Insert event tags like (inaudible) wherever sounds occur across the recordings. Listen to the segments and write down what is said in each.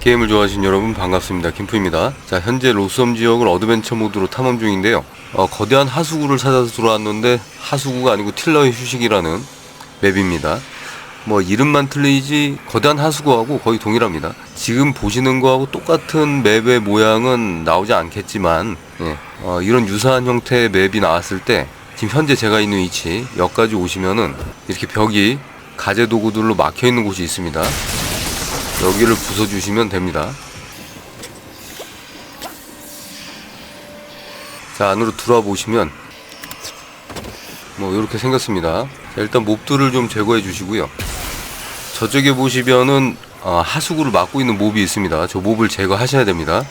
게임을 좋아하신 여러분 반갑습니다. 김프입니다. 자, 현재 로스섬 지역을 어드벤처 모드로 탐험 중인데요. 어, 거대한 하수구를 찾아서 들어왔는데 하수구가 아니고 틸러의 휴식이라는 맵입니다. 뭐 이름만 틀리지 거대한 하수구하고 거의 동일합니다. 지금 보시는 거하고 똑같은 맵의 모양은 나오지 않겠지만 예, 어, 이런 유사한 형태의 맵이 나왔을 때 지금 현재 제가 있는 위치 역까지 오시면은 이렇게 벽이 가재 도구들로 막혀 있는 곳이 있습니다. 여기를 부숴주시면 됩니다. 자 안으로 들어와 보시면 뭐 이렇게 생겼습니다. 자, 일단 몹들을 좀 제거해 주시고요. 저쪽에 보시면은 어, 하수구를 막고 있는 몹이 있습니다. 저 몹을 제거하셔야 됩니다.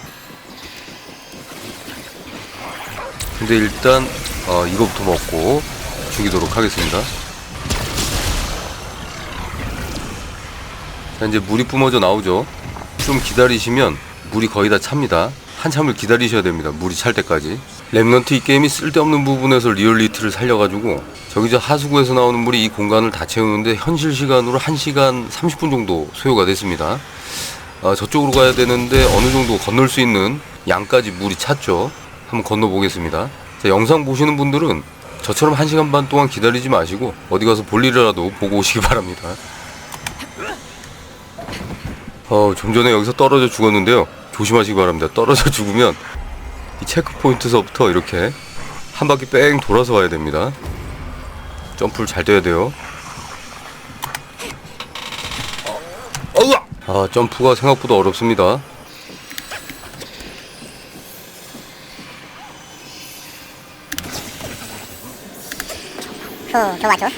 근데 일단 어, 이거부터 먹고 죽이도록 하겠습니다. 자, 이제 물이 뿜어져 나오죠. 좀 기다리시면 물이 거의 다 찹니다. 한참을 기다리셔야 됩니다. 물이 찰 때까지. 랩넌트 이 게임이 쓸데없는 부분에서 리얼리티를 살려가지고 저기 저 하수구에서 나오는 물이 이 공간을 다 채우는데 현실 시간으로 1시간 30분 정도 소요가 됐습니다. 어, 저쪽으로 가야 되는데 어느 정도 건널 수 있는 양까지 물이 찼죠. 한번 건너보겠습니다. 자, 영상 보시는 분들은 저처럼 1시간 반 동안 기다리지 마시고 어디 가서 볼 일이라도 보고 오시기 (laughs) 바랍니다. 어, 좀 전에 여기서 떨어져 죽었는데요. 조심하시기 바랍니다. 떨어져 (laughs) 죽으면 이 체크 포인트서부터 이렇게 한 바퀴 뺑 돌아서 와야 됩니다. 점프를 잘 돼야 돼요. 아, 점프가 생각보다 어렵습니다. 후, 좋아, 좋아.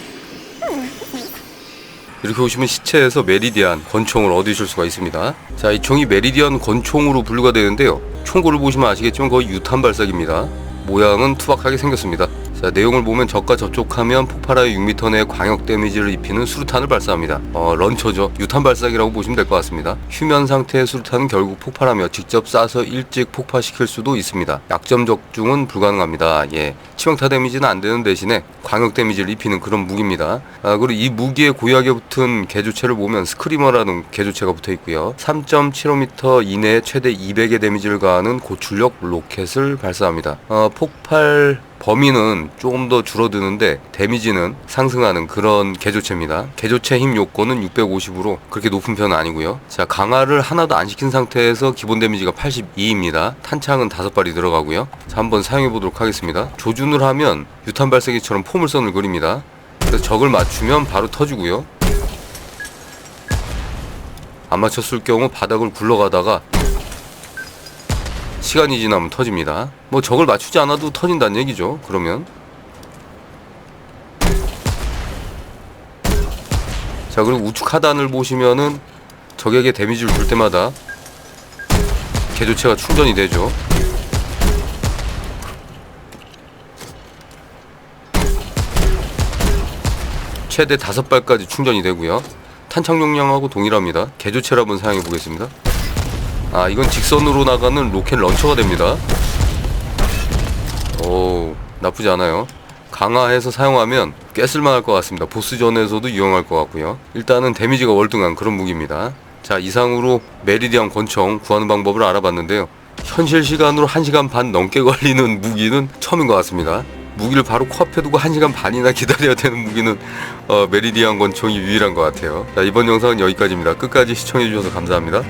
이렇게 오시면 시체에서 메리디안 권총을 얻으실 수가 있습니다. 자, 이 총이 메리디안 권총으로 분류가 되는데요. 총구를 보시면 아시겠지만 거의 유탄 발사기입니다. 모양은 투박하게 생겼습니다. 자, 내용을 보면 적과 접촉하면 폭발하여 6m 내의 광역 데미지를 입히는 수류탄을 발사합니다. 어, 런처죠. 유탄 발사기라고 보시면 될 것 같습니다. 휴면 상태의 수류탄은 결국 폭발하며 직접 쏴서 일찍 폭파시킬 수도 있습니다. 약점 적중은 불가능합니다. 예. 치명타 데미지는 안 되는 대신에 광역 데미지를 입히는 그런 무기입니다. 아, 그리고 이 무기에 고유하게 붙은 개조체를 보면 스크리머라는 개조체가 붙어 있고요. 3.75m 이내에 최대 200의 데미지를 가하는 고출력 로켓을 발사합니다. 어, 폭발 범위는 조금 더 줄어드는데 데미지는 상승하는 그런 개조체입니다. 개조체 힘 요건은 650으로 그렇게 높은 편은 아니고요. 자 강화를 하나도 안 시킨 상태에서 기본 데미지가 82입니다. 탄창은 5발이 들어가고요. 자 한번 사용해 보도록 하겠습니다. 조준을 하면 유탄 발사기처럼 포물선을 그립니다. 그래서 적을 맞추면 바로 터지고요. 안 맞췄을 경우 바닥을 굴러가다가 시간이 지나면 터집니다. 뭐 적을 맞추지 않아도 터진다는 얘기죠. 그러면 자 그리고 우측 하단을 보시면은 적에게 데미지를 줄 때마다 개조체가 충전이 되죠. 최대 다섯 발까지 충전이 되고요. 탄창 용량하고 동일합니다. 개조체를 한번 사용해 보겠습니다. 아 이건 직선으로 나가는 로켓 런처가 됩니다. 오 나쁘지 않아요. 강화해서 사용하면 꽤 쓸만할 것 같습니다. 보스전에서도 이용할 것 같고요. 일단은 데미지가 월등한 그런 무기입니다. 자 이상으로 메리디안 권총 구하는 방법을 알아봤는데요. 현실 시간으로 1시간 반 넘게 (laughs) 걸리는 무기는 처음인 것 같습니다. 무기를 바로 코앞에 두고 1시간 반이나 (laughs) 기다려야 되는 무기는 어, 메리디안 권총이 유일한 것 같아요. 자 이번 영상은 여기까지입니다. 끝까지 시청해주셔서 감사합니다